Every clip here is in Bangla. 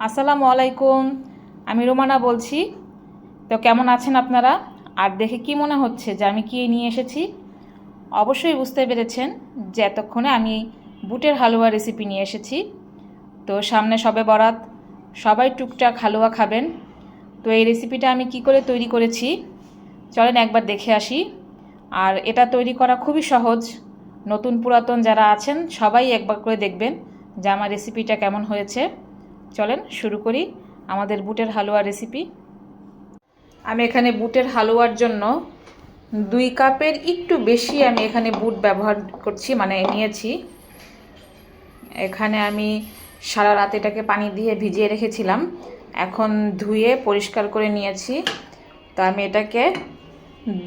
আসসালামু আলাইকুম, আমি রোমানা বলছি। তো কেমন আছেন আপনারা? আর দেখে কি মনে হচ্ছে যে আমি কি নিয়ে এসেছি? অবশ্যই বুঝতে পেরেছেন যে এতক্ষণে আমি বুটের হালুয়া রেসিপি নিয়ে এসেছি। তো সামনে সবে বরাত, সবাই টুকটাক হালুয়া খাবেন। তো এই রেসিপিটা আমি কি করে তৈরি করেছি? চলেন একবার দেখে আসি। আর এটা তৈরি করা খুবই সহজ। নতুন পুরাতন যারা আছেন, সবাই একবার করে দেখবেন যে আমার রেসিপিটা কেমন হয়েছে। চলেন শুরু করি আমাদের বুটের হালুয়া রেসিপি আমি এখানে বুটের হালুয়ার জন্য দুই কাপের একটু বেশি আমি এখানে বুট ব্যবহার করছি মানে নিয়েছি। এখানে আমি সারা রাত এটাকে পানি দিয়ে ভিজিয়ে রেখেছিলাম। এখন ধুয়ে পরিষ্কার করে নিয়েছি। তো আমি এটাকে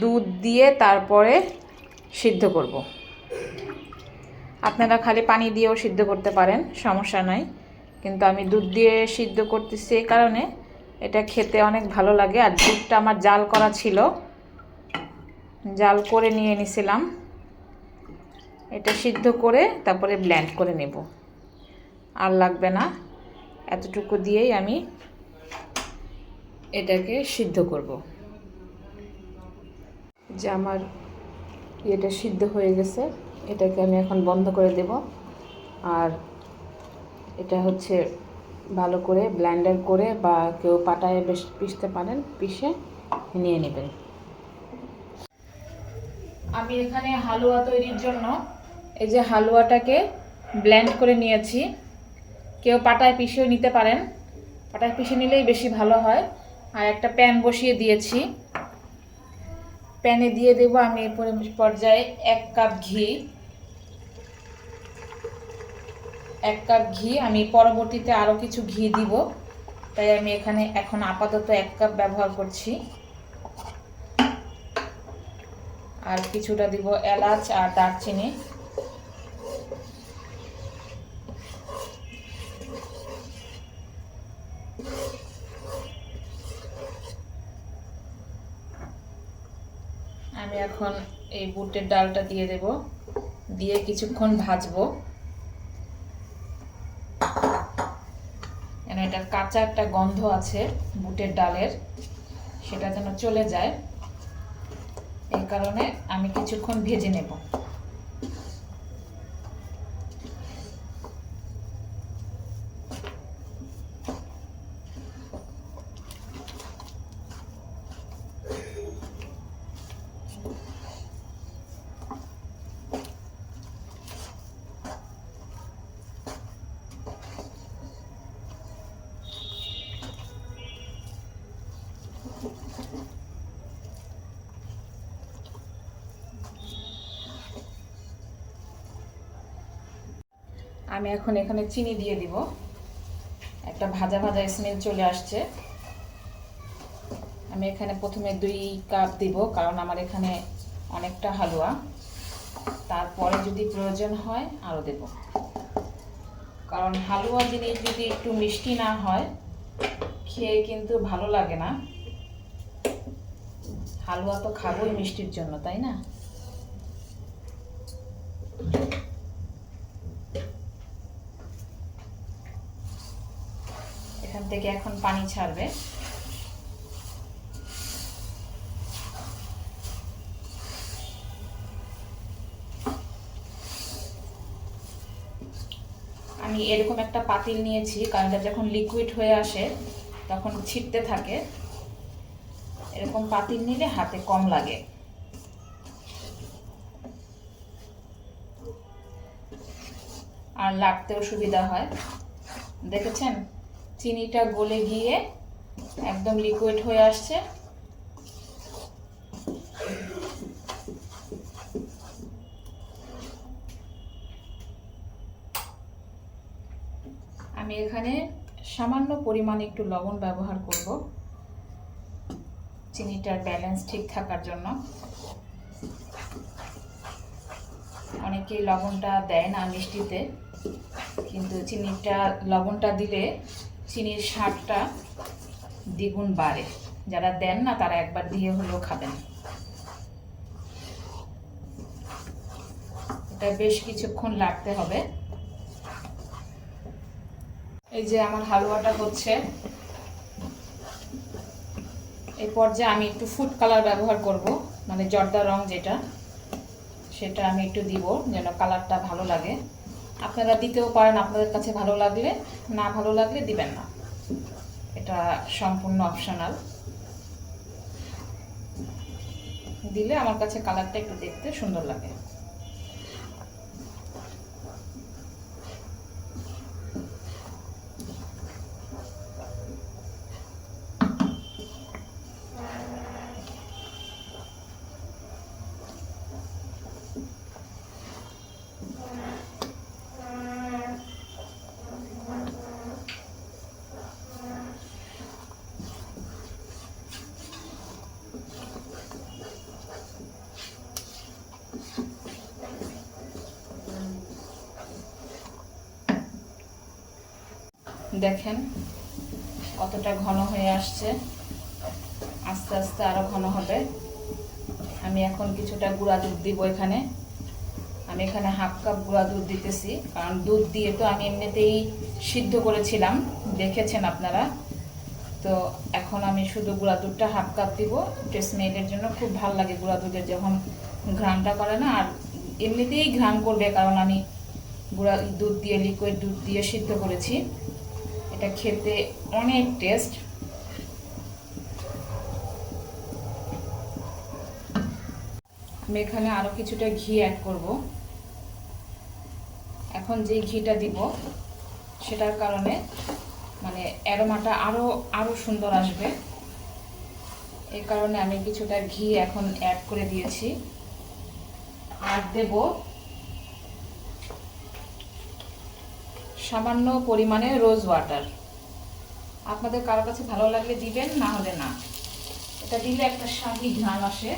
দুধ দিয়ে তারপরে সিদ্ধ করব। আপনারা খালি পানি দিয়েও সিদ্ধ করতে পারেন, সমস্যা নাই। কিন্তু আমি দুধ দিয়ে সিদ্ধ করতেছি এই কারণে। এটা খেতে অনেক ভালো লাগে। আর দুধটা আমার জাল করা ছিল। জাল করে নিয়ে নিছিলাম। এটা সিদ্ধ করে তারপরে ব্ল্যান্ড করে নেব। আর লাগবে না। এতটুকু দিয়েই আমি এটাকে সিদ্ধ করব। যে আমার এটা সিদ্ধ হয়ে গেছে, এটাকে আমি এখন বন্ধ করে দেব। আর এটা হচ্ছে ভালো করে ব্ল্যান্ডার করে বা কেউ পাটায় বেশ পিষতে পারেন, পিষে নিয়ে নেবেন। আমি এখানে হালুয়া তৈরির জন্য এই যে হালুয়াটাকে ব্ল্যান্ড করে নিয়েছি। কেউ পাটায় পিষেও নিতে পারেন। পাটায় পিষে নিলেই বেশি ভালো হয়। আর একটা প্যান বসিয়ে দিয়েছি। প্যানে দিয়ে দেবো আমি পর্যায়ে এক কাপ ঘি। এক কাপ ঘি, আমি পরবর্তীতে আরও কিছু ঘি দিব। তাই আমি এখানে এখন আপাতত এক কাপ ব্যবহার করছি। আর কিছুটা দিব এলাচ আর দারচিনি। আমি এখন এই বুটের ডালটা দিয়ে দেব। দিয়ে কিছুক্ষণ ভাজবো। কেন এটা কাঁচা একটা গন্ধ আছে বুটের ডালের, সেটা যেন চলে যায়। এই কারণে আমি কিছুক্ষণ ভেজে নেব। আমি এখন এখানে চিনি দিয়ে দিব। একটা ভাজা ভাজা স্মেল চলে আসছে। আমি এখানে প্রথমে দুই কাপ দিব, কারণ আমার এখানে অনেকটা হালুয়া। তারপরে যদি প্রয়োজন হয় আরও দেব। কারণ হালুয়া জিনিস যদি একটু মিষ্টি না হয়, খেয়ে কিন্তু ভালো লাগে না। হালুয়া তো খাবোই মিষ্টির জন্য, তাই না? এখান থেকে এখন পানি ছাড়বে। আমি এরকম একটা পাতিল নিয়েছি কারণ যখন লিকুইড হয়ে আসে, তখন ছিটতে থাকে। এরকম পাতিল নিলে হাতে কম লাগে। আর লাগতেও সুবিধা হয়। দেখেছেন? চিনিটা গলে গিয়ে একদম লিকুইড হয়ে আসছে। আমি এখানে সামান্য পরিমাণে একটু লবণ ব্যবহার করব। চিনিটার ব্যালেন্স ঠিক থাকার জন্য। অনেকেই লবণটা দেয় না মিষ্টিতে, কিন্তু চিনিটা, লবণটা দিলে চিনির স্বাদটা দ্বিগুণ বাড়ে। যারা দেন না, তারা একবার দিয়ে হলেও খাবেন। এটা বেশ কিছুক্ষণ লাগতে হবে। এই যে আমার হালুয়াটা হচ্ছে। এই পর্যায়ে আমি একটু ফুড কালার ব্যবহার করব মানে জর্দা রং যেটা, সেটা আমি একটু দিব, যেন কালারটা ভালো লাগে। আপনারা দিতেও পারেন, আপনাদের কাছে ভালো লাগলে, না ভালো লাগলে দিবেন না। এটা সম্পূর্ণ অপশনাল দিলে আমার কাছে কালারটা একটু দেখতে সুন্দর লাগে। দেখেন কতটা ঘন হয়ে আসছে। আস্তে আস্তে আরও ঘন হবে। আমি এখন কিছুটা গুঁড়া দুধ দিব এখানে। আমি এখানে হাফ কাপ গুঁড়া দুধ দিতেছি, কারণ দুধ দিয়ে তো আমি এমনিতেই সিদ্ধ করেছিলাম, দেখেছেন আপনারা। তো এখন আমি শুধু গুঁড়া দুধটা হাফ কাপ দিব। স্মেলের জন্য খুব ভালো লাগে গুঁড়া দুধের যখন ঘ্রাণটা করে না, আর এমনিতেই ঘ্রাম করবে, কারণ আমি গুঁড়া দুধ দিয়ে লিকুইড দুধ দিয়ে সিদ্ধ করেছি। এটা খেতে অনেক টেস্ট। আমি এখানে আরও কিছুটা ঘি অ্যাড করব। এখন যে ঘিটা দিব, সেটার কারণে মানে অ্যারোমাটা আরও আরও সুন্দর আসবে। এই কারণে আমি কিছুটা ঘি এখন অ্যাড করে দিয়েছি। আর দেব সামান্য পরিমাণে রোজ ওয়াটার আপনাদের কারও কাছে ভালো লাগলে দিবেন, না হলে না। এটা দিলে একটা শাহি ঘ্রাণ আসে।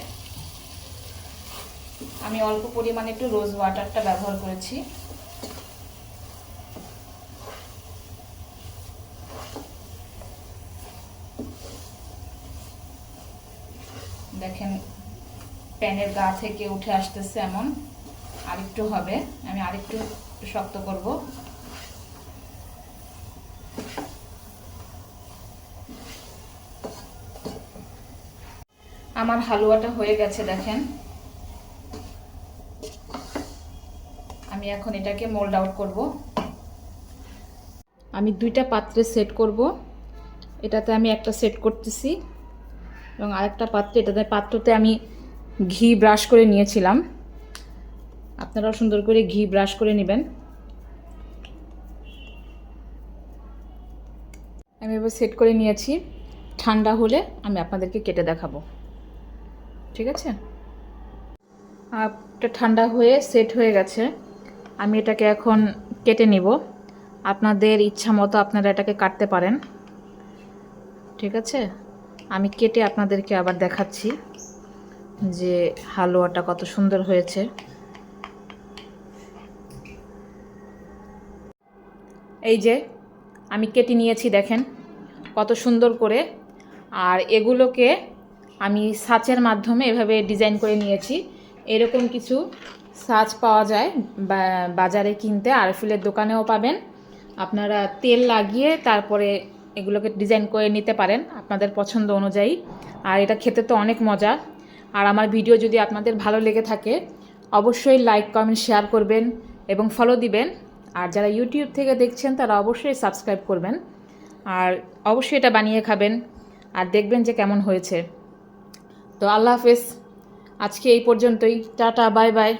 আমি অল্প পরিমাণে একটু রোজ ওয়াটারটা ব্যবহার করেছি। দেখেন, প্যানের গা থেকে উঠে আসতেছে এমন। আরেকটু হবে। আমি আরেকটু শক্ত করব। আমার হালুয়াটা হয়ে গেছে, দেখেন। আমি এখন এটাকে মোল্ড আউট করব। আমি দুইটা পাত্রে সেট করব। এটাতে আমি একটা সেট করতেছি এবং আরেকটা পাত্রে, এটাতে পাত্রতে আমি ঘি ব্রাশ করে নিয়েছিলাম। আপনারাও সুন্দর করে ঘি ব্রাশ করে নেবেন। আমি এবার সেট করে নিয়েছি। ঠান্ডা হলে আমি আপনাদেরকে কেটে দেখাবো। ঠিক আছে? আপটা ঠান্ডা হয়ে সেট হয়ে গেছে। আমি এটাকে এখন কেটে নিব। আপনাদের ইচ্ছা মতো আপনারা এটাকে কাটতে পারেন। ঠিক আছে? আমি কেটে আপনাদেরকে আবার দেখাচ্ছি যে হালুয়াটা কত সুন্দর হয়েছে। এই যে, আমি কেটে নিয়েছি দেখেন, কত সুন্দর করে। আর এগুলোকে আমি সাচের মাধ্যমে এভাবে ডিজাইন করে নিয়েছি। এরকম কিছু সাজ পাওয়া যায় বাজারে কিনতে, আরফিলের দোকানেও পাবেন। আপনারা তেল লাগিয়ে তারপরে এগুলোকে ডিজাইন করে নিতে পারেন আপনাদের পছন্দ অনুযায়ী। আর এটা খেতে তো অনেক মজা। আর আমার ভিডিও যদি আপনাদের ভালো লেগে থাকে, অবশ্যই লাইক, কমেন্ট, শেয়ার করবেন এবং ফলো দিবেন। আর যারা ইউটিউব থেকে দেখছেন, তারা অবশ্যই সাবস্ক্রাইব করবেন। আর অবশ্যই এটা বানিয়ে খাবেন। আর দেখবেন যে কেমন হয়েছে। তো আল্লাহ হাফেজ। আজকে এই পর্যন্তই। Tata bye bye.